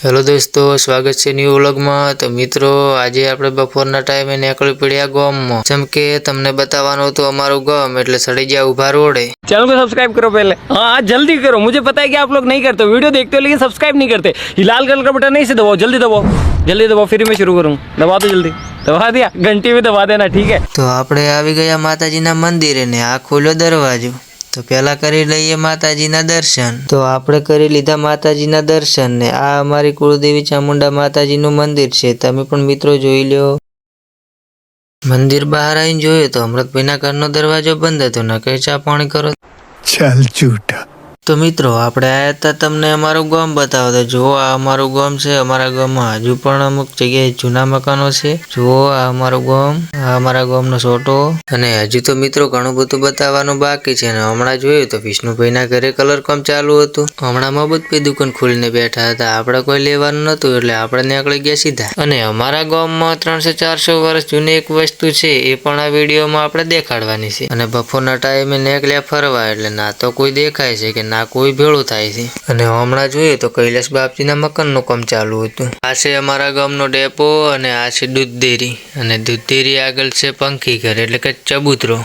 Hello દોસ્તો સ્વાગત છે ન્યૂ વ્લોગમાં તો મિત્રો આજે આપણે બપોરના ટાઈમે નીકળી પડ્યા ગામમાં જેમ કે તમને બતાવવાનું હતું અમારું ગામ એટલે સડી ગયા ઉભા રોડે चैनल को सब्सक्राइब करो पहले हाँ हाँ जल्दी करो मुझे पता है कि आप लोग नहीं करते वीडियो देखते हो लेकिन सब्सक्राइब नहीं करते ये लाल कलर का बटन नहीं से दबाओ जल्दी दबाओ जल्दी दबाओ फिर मैं शुरू करूँ दबा दो जल्दी दबा दिया घंटी में दबा देना ठीक है તો આપણે આવી ગયા માતાજીના મંદિરે ને આ ખુલ્લો દરવાજો તો પહેલાં કરી લઈએ માતાજીના દર્શન. તો આપણે કરી લીધા માતાજીના દર્શન ને આ અમારી કુળદેવી ચામુંડા માતાજીનું મંદિર છે. તમે પણ મિત્રો જોઈ લ્યો. મંદિર બહાર આવીને જોયું તો અમૃતભાઈના ઘરનો દરવાજો બંધ હતો. ન કે ચા પાણી કરો. ચાલ ચૂટા તો મિત્રો, આપણે આયા હતા તમને અમારું ગામ બતાવતા જુઓ, આ અમારું ગામ છે. અમારા ગામમાં હજુ પણ અમુક જગ્યાએ જૂના મકાનો છે. જુઓ, આ અમારું ગામ, આ અમારા ગામનો છોટો અને હજુ તો મિત્રો ઘણું બધું બતાવવાનું બાકી છે. અને હમણાં જોયું તો વિષ્ણુભાઈના ઘરે કલર કામ ચાલુ હતું. હમણાં મબતભાઈ દુકાન ખોલીને બેઠા હતા. આપણે કોઈ લેવાનું નતું એટલે આપણે નીકળી ગયા સીધા. અને અમારા ગામમાં ત્રણસો, ચારસો વર્ષ જૂની એક વસ્તુ છે, એ પણ આ વિડીયોમાં આપણે દેખાડવાની છે. અને બપોરના ટાઈમે નીકળ્યા ફરવા, એટલે ના તો કોઈ દેખાય છે કે ના કોઈ ભેળું થાય છે. અને હમણાં જોઈએ તો કૈલાસ બાપજીના મકાનનું કામ ચાલુ હતું. આ છે અમારા ગામનો ડેપો અને આ છે દૂધ ડેરી અને દૂધ ડેરી આગળ છે પંખી ઘર, એટલે કે ચબૂતરો.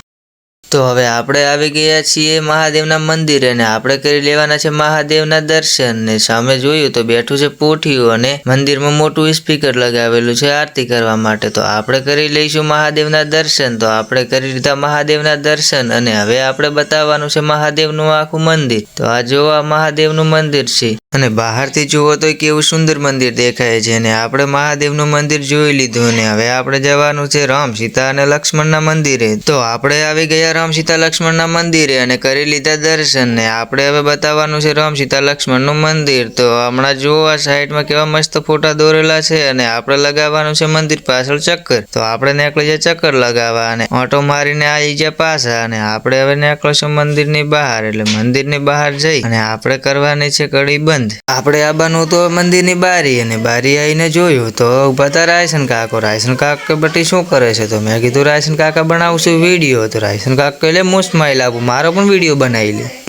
તો હવે આપણે આવી ગયા છીએ મહાદેવના મંદિરે ને આપણે કરી લેવાના છે મહાદેવના દર્શન ને સામે જોયું તો બેઠું છે પોઠિયું અને મંદિરમાં મોટું સ્પીકર લગાવેલું છે આરતી કરવા માટે. તો આપણે કરી લઈશું મહાદેવના દર્શન. તો આપણે કરી લીધા મહાદેવના દર્શન અને હવે આપણે બતાવવાનું છે મહાદેવનું આખું મંદિર. તો આ જોવા મહાદેવનું મંદિર છે. અને બહારથી જુઓ તો કેવું સુંદર મંદિર દેખાય છે અને આપણે મહાદેવનું મંદિર જોઈ લીધું ને હવે આપણે જવાનું છે રામ, સીતા અને લક્ષ્મણના મંદિરે. તો આપણે આવી ગયા રામ, સીતા, લક્ષ્મણના મંદિરે અને કરી લીધા દર્શન ને આપણે હવે બતાવવાનું છે રામ, સીતા, લક્ષ્મણનું મંદિર. તો હમણાં જુઓ આ સાઈડમાં કેવા મસ્ત ફોટા દોરેલા છે અને આપણે લગાવવાનું છે મંદિર પાછળ ચક્કર. તો આપણે નીકળી જાય ચક્કર લગાવવા અને ઓટો મારીને આવી જાય પાછા અને આપણે હવે નીકળશું મંદિરની બહાર, એટલે મંદિરની બહાર જઈ અને આપણે કરવાની છે કડી બંધ. આપણે આવવાનું તો મંદિરની બારી અને બારી આવીને જોયું તો ઊભા રાયસન કાકો. રાયસન કાકા બટી શું કરે છે તો મેં કીધું રાયસન કાકા બનાવશું વીડિયો. તો રાયસન કાકા એટલે હું સ્માઈલ આપું મારો પણ વીડિયો બનાવી લે.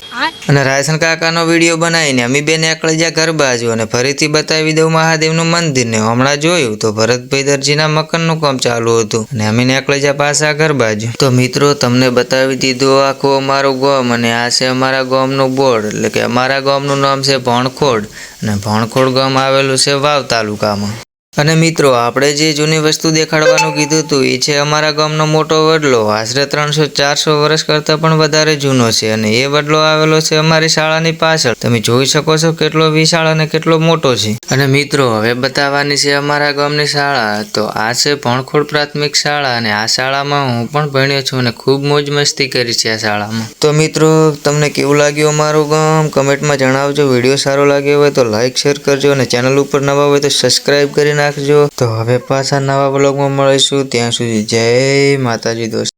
અને રાયસન કાકાનો વીડિયો બનાવીને અમે બે નીકળી ગયા ઘર બાજુ અને ફરીથી બતાવી દઉં મહાદેવનું મંદિર ને. હમણાં જોયું તો ભરતભાઈ દરજીના મકાનનું કામ ચાલુ હતું અને અમે નીકળી ગયા પાછા ઘર બાજુ તો મિત્રો, તમને બતાવી દીધું આખું અમારું ગામ અને આ છે અમારા ગામનું બોર્ડ. એટલે કે અમારા ગામનું નામ છે ભણખોડ અને ભણખોડ ગામ આવેલું છે વાવ તાલુકામાં. અને મિત્રો, આપણે જે જૂની વસ્તુ દેખાડવાનું કીધું હતું એ છે અમારા ગામનો મોટો વડલો. આશરે ત્રણસો, ચારસો વર્ષ કરતાં પણ વધારે જૂનો છે અને એ વડલો આવેલો છે અમારી શાળાની પાછળ. તમે જોઈ શકો છો કેટલો વિશાળ અને કેટલો મોટો છે. અને મિત્રો, હવે બતાવવાની છે અમારા ગામની શાળા. તો આ છે ભણખોડ પ્રાથમિક શાળા અને આ શાળામાં હું પણ ભણ્યો છું અને ખૂબ મોજ મસ્તી કરી છે આ શાળામાં. તો મિત્રો, તમને કેવું લાગ્યું અમારું ગામ? કમેન્ટમાં જણાવજો. વીડિયો સારો લાગ્યો હોય તો લાઈક, શેર કરજો અને ચેનલ ઉપર નવા હોય તો સબસ્ક્રાઈબ કરી નાખજો તો હવે પાછા નવા બ્લોગમાં મળીશું. ત્યાં સુધી જય માતાજી દોસ્ત.